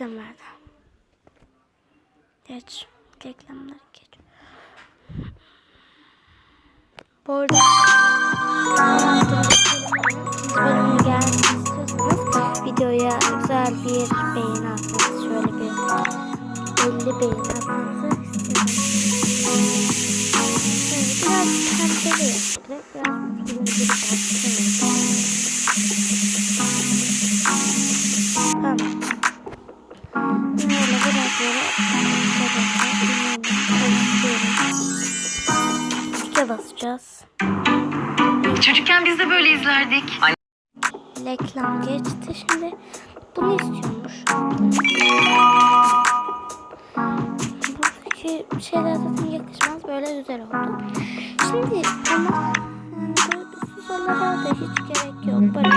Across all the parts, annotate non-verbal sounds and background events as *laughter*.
reklamlarda. Geç. Reklamları geç. Bu arada ikinci bölümüne gelmesini istiyorsanız videoya güzel bir beğeni atmanızı şöyle bir 50 beğeni atmanızı istiyorum. Biraz pembeli yaptık. Biraz bir baskın Çocukken biz de böyle izlerdik. Reklam geçti. Şimdi bunu istiyormuş. Buradaki şeyler zaten yakışmaz. Böyle güzel oldu. Şimdi ama yani böyle bir suzalara da hiç gerek yok. Böyle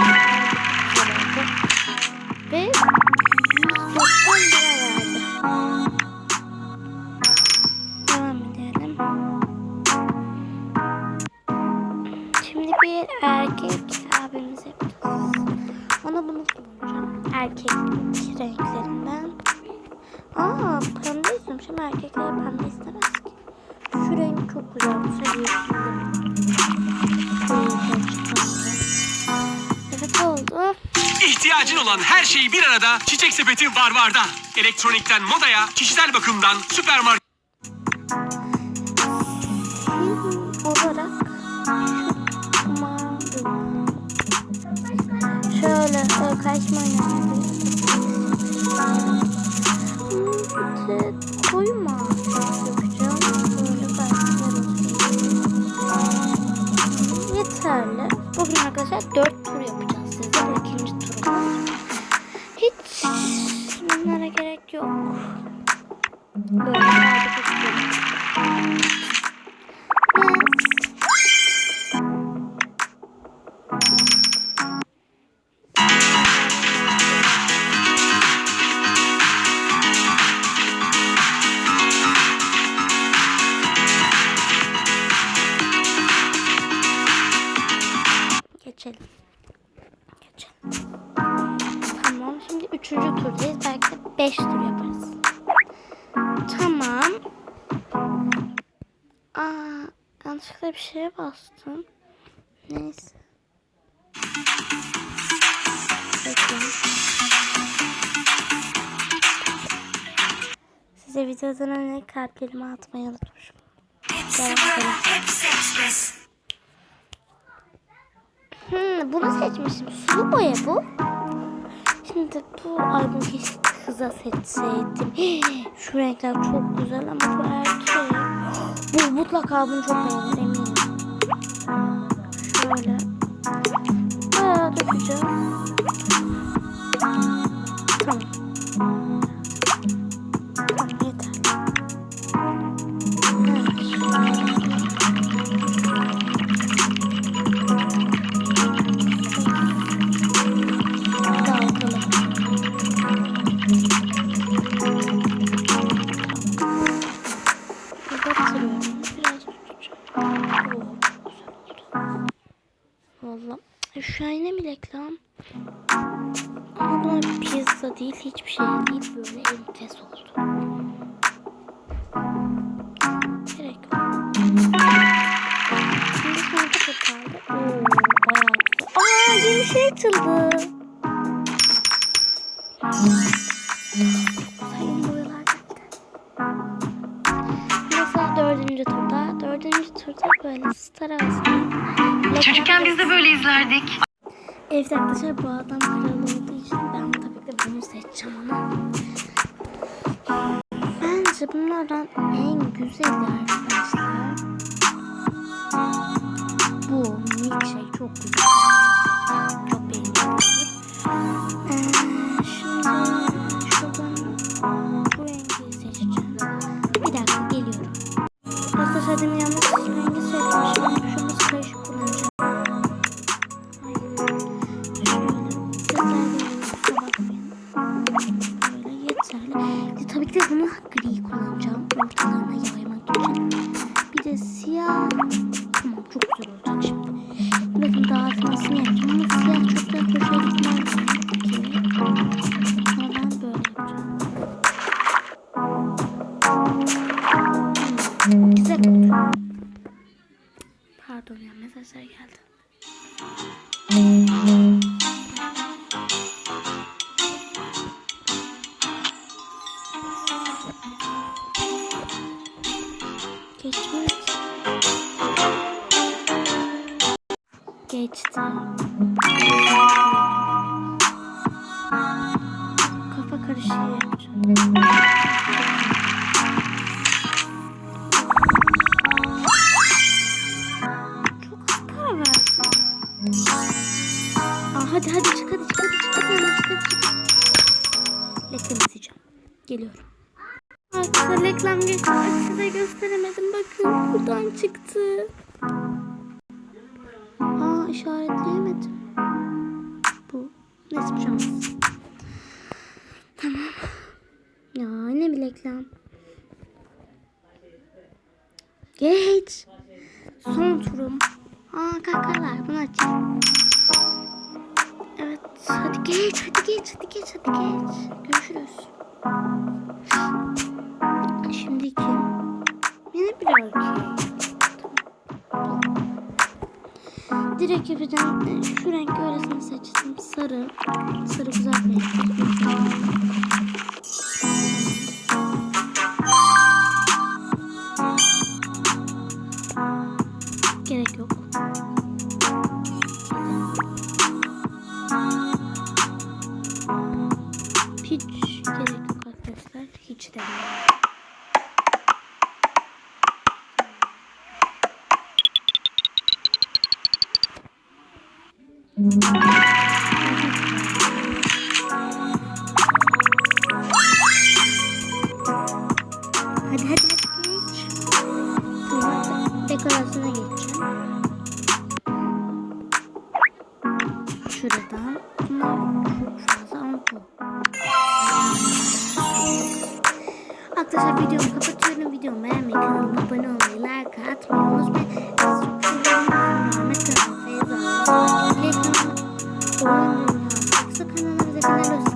bir erkek abimiz yapacağız. Ona bunu kullanacağım. Erkek renklerinden. Aa pembe istiyormuş ama erkekler pembe istemez ki. Şu renk çok güzel. Bu Evet oldu. İhtiyacın olan her şeyi bir arada Çiçek Sepeti var varda. Elektronikten modaya, kişisel bakımdan süpermarket Şöyle şöyle kaçma oynayabilirim. Hmm, koyma. Yapacağım. Böyle Yeterli. Bugün arkadaşlar 4 tur yapacağız size. Bu ikinci turumuz. Hiç bunlara gerek yok. Böyle Geçelim. Geçelim. Tamam. Şimdi üçüncü turdayız. Belki de beş tur yaparız. Tamam. Aa, yanlışlıkla bir şeye bastım. Neyse. Size videodan önce kalplerimi atmayı unutmuşum. Gel bakalım. Hmm, bunu seçmişim. Sulu boya bu. Şimdi bu albüm keşke kıza seçseydim. *gasps* Şu renkler çok güzel ama bu erkek. *gasps* Bu mutlaka bunu çok beğenir eminim. Şöyle. Bayağı dökeceğim. Valla. Şu an mi reklam? Ama pizza değil. Hiçbir şey değil. Böyle enfes oldu. Gerek yok. Şimdi sonra da kaldı. Oo, bayağı güzel. Aa yeni şey açıldı. Çocukken biz de böyle izlerdik. Evet arkadaşlar bu adam kral olduğu için ben tabii ki bunu seçeceğim ama. Bence bunlardan en güzeli arkadaşlar. Bu milkshake çok güzel. Çok yeşil yapacağım ama siyah çok da hoşa gitmez. Sonra ben böyle Pardon ya mesajlar geldi. Kafa yapacağım. Çok az para verdim. Aa, hadi hadi çık hadi çık hadi çık hadi çık hadi çık. Reklam izleyeceğim. Geliyorum. Arkadaşlar reklam geçti. Size gösteremedim. Bakın buradan çıktı. İşaretleyemedim. Bu. Neyse bir şey. Tamam. Ya ne bir reklam. Geç. Son turum. Aa kahkahalar bunu açayım. Evet hadi geç hadi geç hadi geç hadi geç. Görüşürüz. Şimdi Direkt yapacağım. Şu renk öylesine seçtim. Sarı. Sarı güzel bir renk. Hadi hadi hadi geç. Tamam, dekorasına geçeceğim. Şuradan. Bunlar çok fazla ama. Arkadaşlar videomu kapatıyorum. Videomu beğenmeyi, kanalıma abone olmayı, like atmayı unutmayın. Yoksa kanalımıza kadar